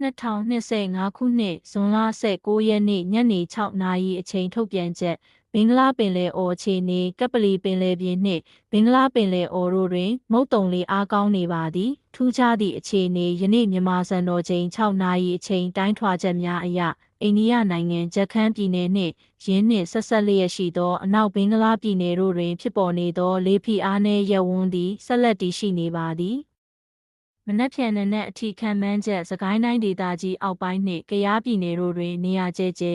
2025ခုနှစ်ဇွန်လ19ရက်နေ့ညနေ6နာရီအချိန်ထုတ်ပြန်ချက်ဘင်္ဂလားပင်လယ်အော်အခြေအနေကပလီပင်လယ်ပြင်နှင့်ဘင်္ဂလားပင်လယ်အော်တို့တွင် မုတ်တုံလေးအားကောင်းနေပါသည်ထူးခြားသည့်အခြေအနေယနေ့မြန်မာစံတော်ချိန်6နာရီအချိန်တိုင်းထွာချက်များအရအိန္ဒိယနိုင်ငံဂျက်ခန်းပြည်နယ်နှင့်ယင်းနှင့်ဆက်ဆက်လျက်ရှိသောအနောက်ဘင်္ဂလားပြည်နယ်တို့တွင် ဖြစ်ပေါ်နေသောလေဖိအားနည်းရပ်ဝန်းသည်ဆက်လက်တည်ရှိနေပါသည် မနက်ဖြန်နနက်အထိခံမှန်းချက်စကိုင်းတိုင်းဒေသကြီးအောက်ပိုင်းနှင့်ကယားပြည်နယ်တို့တွင် နေရာကျဲကျဲ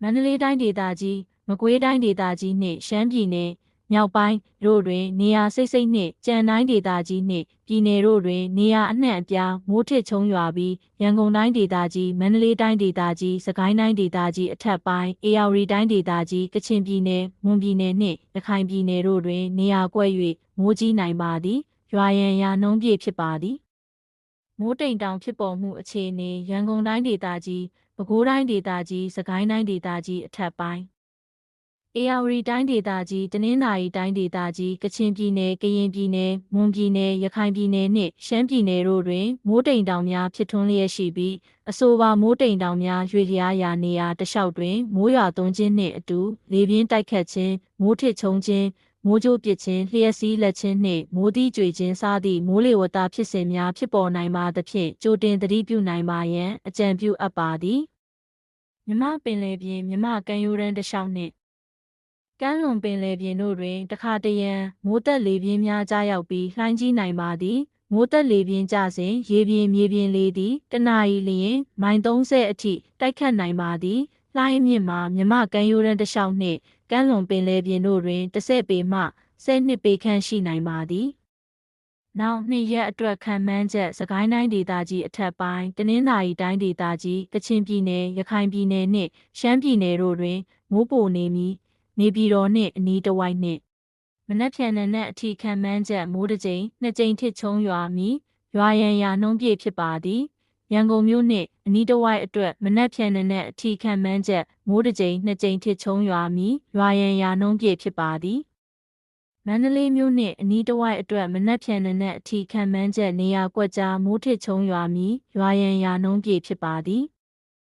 မန္တလေးတိုင်းဒေသကြီးမကွေးတိုင်းဒေသကြီးနှင့်ရှမ်းပြည်နယ်မြောက်ပိုင်းတို့တွင် နေရာစိတ်စိတ်နှင့်ကြံတိုင်းဒေသကြီးနှင့်ပြည်နယ်တို့တွင် နေရာအနှံ့အပြားမိုးထစ်ချုံရွာပြီးရန်ကုန်တိုင်းဒေသကြီးမန္တလေးတိုင်းဒေသကြီးစကိုင်းတိုင်းဒေသကြီးအထက်ပိုင်းအေရဝတီတိုင်းဒေသကြီးကချင်ပြည်နယ်မွန်ပြည်နယ်နှင့်ရခိုင်ပြည်နယ်တို့တွင် နေရာကွက်၍မိုးကြီးနိုင်ပါသည် ရွာရန်ရာနှုံးပြည့်ဖြစ်ပါသည်မိုးတိမ်တောင်ဖြစ်ပေါ်မှုအခြေအနေရန်ကုန်တိုင်းဒေသကြီးပဲခူးတိုင်းဒေသကြီးစကိုင်းတိုင်းဒေသကြီးအထက်ပိုင်းအေရဝတီတိုင်းဒေသကြီးတနင်္သာရီတိုင်းဒေသကြီးကချင်ပြည်နယ်ကရင်ပြည်နယ်မွန်ပြည်နယ်ရခိုင်ပြည်နယ်နှင့်ရှမ်းပြည်နယ်တို့တွင်မိုးတိမ်တောင်များဖြစ်ထွန်းလျက်ရှိပြီးအဆိုပါမိုးတိမ်တောင်များရွေလျားရာနေရာတစ်လျှောက်တွင်မိုးရွာသွန်းခြင်းနှင့်အတူလေပြင်းတိုက်ခတ်ခြင်းမိုးထစ်ချုံခြင်း မိုးကြိုးပစ်ခြင်းလျှက်စီးလက်ခြင်းနှင့်မိုးတိကြွေခြင်းစသည့်မိုးလေဝသဖြစ်စဉ်များဖြစ်ပေါ်နိုင်ပါသဖြင့်ကြိုတင်သတိပြုနိုင်ပါရန်အကြံပြုအပ်ပါသည်မြမပင်လယ်ပြင်မြမကမ်းရိုးတန်းတစ်လျှောက်နှင့်ကမ်းလွန်ပင်လယ်ပြင်တို့တွင်တခါတရံမိုးသက်လေပြင်းများကြားရောက်ပြီးလှိုင်းကြီးနိုင်ပါသည်မိုးသက်လေပြင်းကြစဉ်ရေပြင်မြေပြင်လေသည်တနအီလျင်မိုင်30အထိတိုက်ခတ်နိုင်ပါသည် လှိုင်းအမြင့်မှာမြမကမ်းရိုးတန်းတစ်လျှောက်နှင့်ကမ်းလွန်ပင်လယ်ပြင်တို့တွင်10ပေမှ10နှစ်ပေခန့်ရှိနိုင်ပါသည်။နောက်နှစ်ရက်အတွက်ခံမှန်းချက်စကိုင်းတိုင်းဒေသကြီးအထက်ပိုင်းတနင်္သာရီတိုင်းဒေသကြီးကချင်ပြည်နယ်ရခိုင်ပြည်နယ်နှင့်ရှမ်းပြည်နယ်တို့တွင်မိုးပိုနေမည်နေပြည်တော်နှင့်အနီးတစ်ဝိုက်နှင့်မနက်ဖြန်နံနက်အထိခံမှန်းချက်မိုးတစ်ကြိမ်နှစ်ကြိမ်ထစ်ချုံရွာမည်ရွာရန်ရာနှုံးပြည့်ဖြစ်ပါသည်။ ရန်ကုန်မြို့နှင့်အနီးတစ်ဝိုက်အတွက်မနက်ဖြန်နံနက်အထိခံမှန်းချက်မိုးတစ်ကြိမ်နှစ်ကြိမ်ထစ်ချုံရွာမည်ရွာရန်ရာနှုံးပြည့်ဖြစ်ပါသည်မန္တလေးမြို့နှင့်အနီးတစ်ဝိုက်အတွက်မနက်ဖြန်နံနက်အထိခံမှန်းချက်နေရာကွက်ကြားမိုးထစ်ချုံရွာမည်ရွာရန်ရာနှုံးပြည့်ဖြစ်ပါသည်